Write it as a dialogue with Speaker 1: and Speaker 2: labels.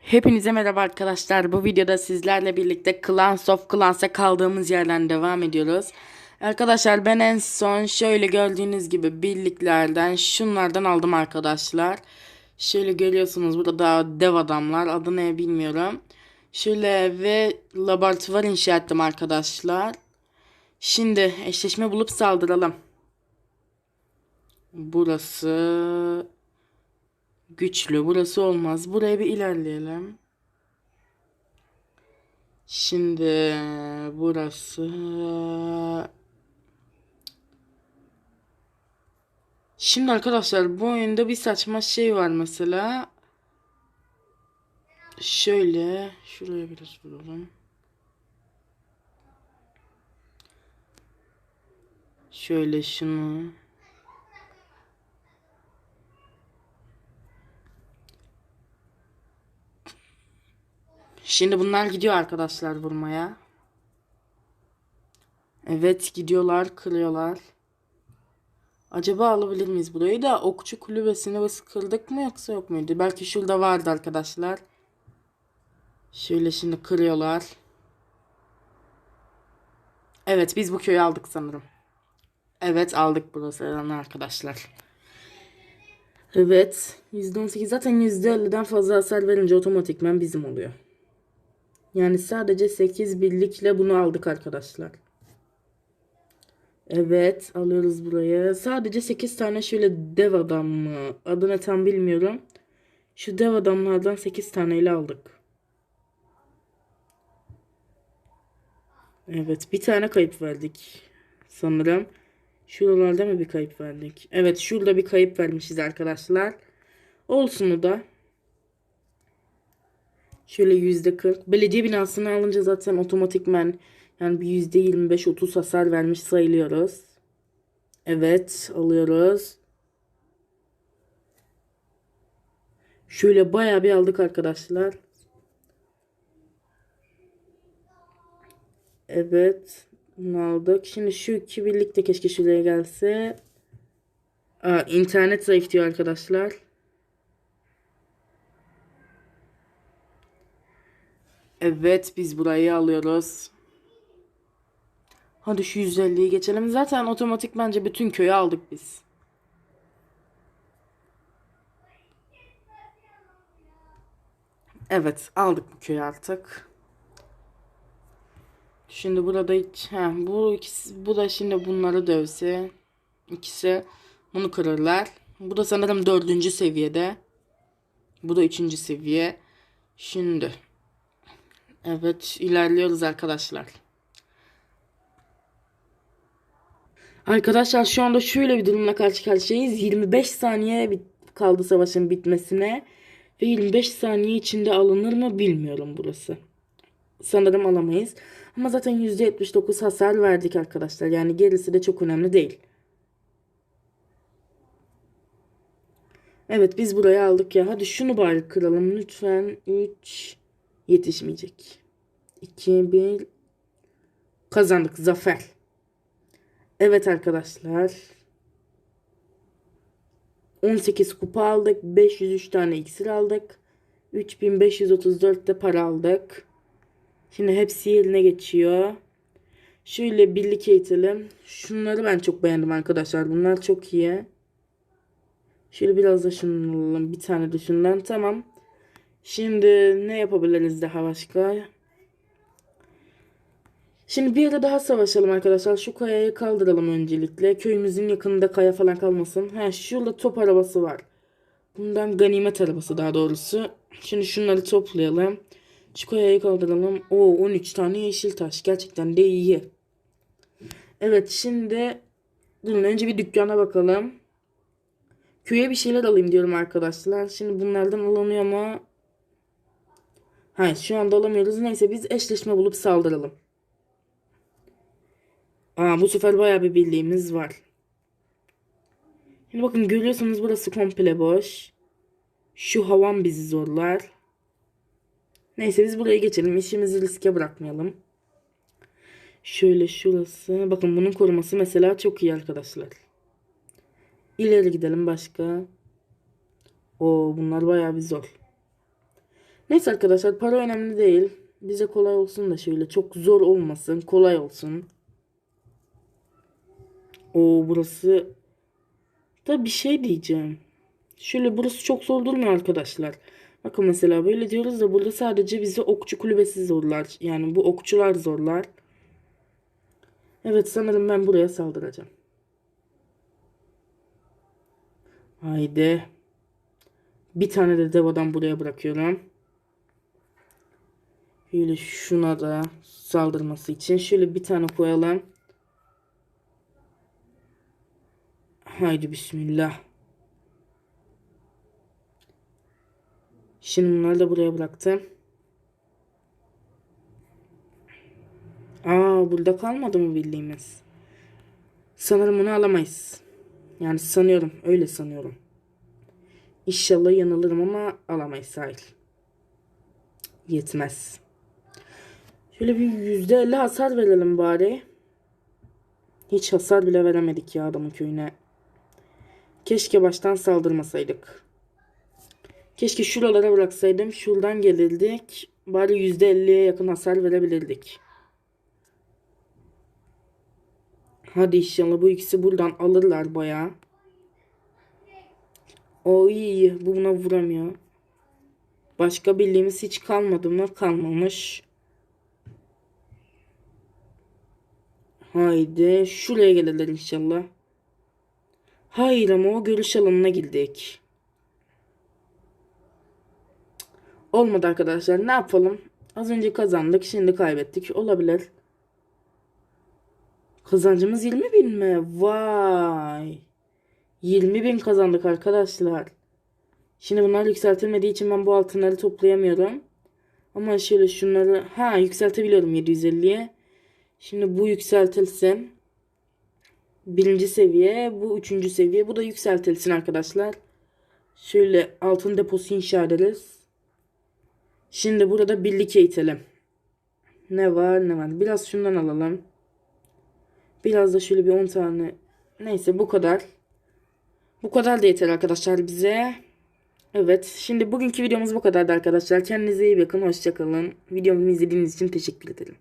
Speaker 1: Hepinize merhaba arkadaşlar. Bu videoda sizlerle birlikte Clans of Clans'a kaldığımız yerden devam ediyoruz. Arkadaşlar ben en son şöyle gördüğünüz gibi birliklerden şunlardan aldım arkadaşlar. Şöyle görüyorsunuz burada da dev adamlar adı ne bilmiyorum. Şöyle ve laboratuvar inşa ettim arkadaşlar. Şimdi eşleşme bulup saldıralım. Burası güçlü. Burası olmaz. Buraya bir ilerleyelim. Şimdi burası Şimdi arkadaşlar bu oyunda bir saçma şey var mesela. Şöyle şuraya biraz vuralım. Şöyle şunu Şimdi bunlar gidiyor arkadaşlar vurmaya. Evet gidiyorlar kırıyorlar. Acaba alabilir miyiz burayı da okçu kulübesini biz kırdık mı yoksa yok muydu? Belki şurada vardı arkadaşlar. Şöyle şimdi kırıyorlar. Evet biz bu köyü aldık sanırım. Evet aldık burası arkadaşlar. Evet %18 zaten %50'den fazla hasar verince otomatikman bizim oluyor. Yani sadece 8 birlikle bunu aldık arkadaşlar. Evet alıyoruz buraya. Sadece 8 tane şöyle dev adam mı? Adını tam bilmiyorum. Şu dev adamlardan 8 taneyle aldık. Evet bir tane kayıp verdik. Sanırım. Şuralarda mı bir kayıp verdik? Evet şurada bir kayıp vermişiz arkadaşlar. Olsun o da. Şöyle yüzde 40. Belediye binasını alınca zaten otomatikmen yani bir yüzde 25-30 hasar vermiş sayılıyoruz. Evet alıyoruz. Şöyle bayağı bir aldık arkadaşlar. Evet. Bunu aldık. Şimdi şu iki birlikte keşke şuraya gelse. Aa, internet zayıf diyor arkadaşlar. Evet biz burayı alıyoruz. Hadi şu 150'yi geçelim. Zaten otomatik bence bütün köyü aldık biz. Evet aldık bu köyü artık. Şimdi burada hiç he, bu ikisi bu da şimdi bunları dövse ikisi bunu kırırlar. Bu da sanırım dördüncü seviyede. Bu da üçüncü seviye. Şimdi Evet ilerliyoruz arkadaşlar. Arkadaşlar şu anda şöyle bir durumla karşı karşıyayız. 25 saniye kaldı savaşın bitmesine. Ve 25 saniye içinde alınır mı bilmiyorum burası. Sanırım alamayız. Ama zaten %79 hasar verdik arkadaşlar. Yani gerisi de çok önemli değil. Evet biz buraya aldık ya. Hadi şunu bari kıralım lütfen. 3 yetişmeyecek. 2 1 kazandık zafer. Evet arkadaşlar. 18 kupa aldık. 503 tane iksir aldık. 3534 de para aldık. Şimdi hepsi yerine geçiyor. Şöyle birlik eğitelim. Şunları ben çok beğendim arkadaşlar. Bunlar çok iyi. Şöyle biraz da şundan alalım. Bir tane de şundan. Tamam. Şimdi ne yapabiliriz daha başka? Şimdi bir yere daha savaşalım arkadaşlar. Şu kayayı kaldıralım öncelikle. Köyümüzün yakınında kaya falan kalmasın. Ha şurada top arabası var. Bundan ganimet arabası daha doğrusu. Şimdi şunları toplayalım. Şu kayayı kaldıralım. O 13 tane yeşil taş. Gerçekten de iyi. Evet şimdi durun önce bir dükkana bakalım. Köye bir şeyler alayım diyorum arkadaşlar. Şimdi bunlardan alınıyor mu? Hayır şu anda alamıyoruz. Neyse biz eşleşme bulup saldıralım. Aa, bu sefer bayağı bir birliğimiz var. Şimdi bakın görüyorsunuz burası komple boş. Şu havan bizi zorlar. Neyse biz buraya geçelim. İşimizi riske bırakmayalım. Şöyle şurası. Bakın bunun koruması mesela çok iyi arkadaşlar. İleri gidelim başka. O bunlar bayağı bir zor. Neyse arkadaşlar para önemli değil. Bize kolay olsun da şöyle çok zor olmasın. Kolay olsun. O burası da bir şey diyeceğim. Şöyle burası çok zor durmuyor arkadaşlar. Bakın mesela böyle diyoruz da burada sadece bizi okçu kulübesi zorlar. Yani bu okçular zorlar. Evet sanırım ben buraya saldıracağım. Haydi. Bir tane de devadan buraya bırakıyorum. Şöyle şuna da saldırması için şöyle bir tane koyalım. Haydi bismillah. Şimdi bunları da buraya bıraktım. Aa burada kalmadı mı bildiğimiz? Sanırım bunu alamayız. Yani sanıyorum. Öyle sanıyorum. İnşallah yanılırım ama alamayız sahil. Yetmez. Şöyle bir %50 hasar verelim bari. Hiç hasar bile veremedik ya adamın köyüne. Keşke baştan saldırmasaydık. Keşke şuralara bıraksaydım. Şuradan gelirdik. Bari %50'ye yakın hasar verebilirdik. Hadi inşallah bu ikisi buradan alırlar bayağı. O iyi. Bu buna vuramıyor. Başka bildiğimiz hiç kalmadı mı? Kalmamış. Haydi. Şuraya gelirler inşallah. Hayır ama o görüş alanına girdik. Olmadı arkadaşlar. Ne yapalım? Az önce kazandık. Şimdi kaybettik. Olabilir. Kazancımız 20 bin mi? Vay. 20 bin kazandık arkadaşlar. Şimdi bunlar yükseltilmediği için ben bu altınları toplayamıyorum. Ama şöyle şunları ha yükseltebiliyorum 750'ye. Şimdi bu yükseltilsin. Birinci seviye, bu üçüncü seviye. Bu da yükseltilsin arkadaşlar. Şöyle altın deposu inşa ederiz. Şimdi burada birlik eğitelim. Ne var ne var. Biraz şundan alalım. Biraz da şöyle bir 10 tane. Neyse bu kadar. Bu kadar da yeter arkadaşlar bize. Evet. Şimdi bugünkü videomuz bu kadardı arkadaşlar. Kendinize iyi bakın. Hoşçakalın. Videomu izlediğiniz için teşekkür ederim.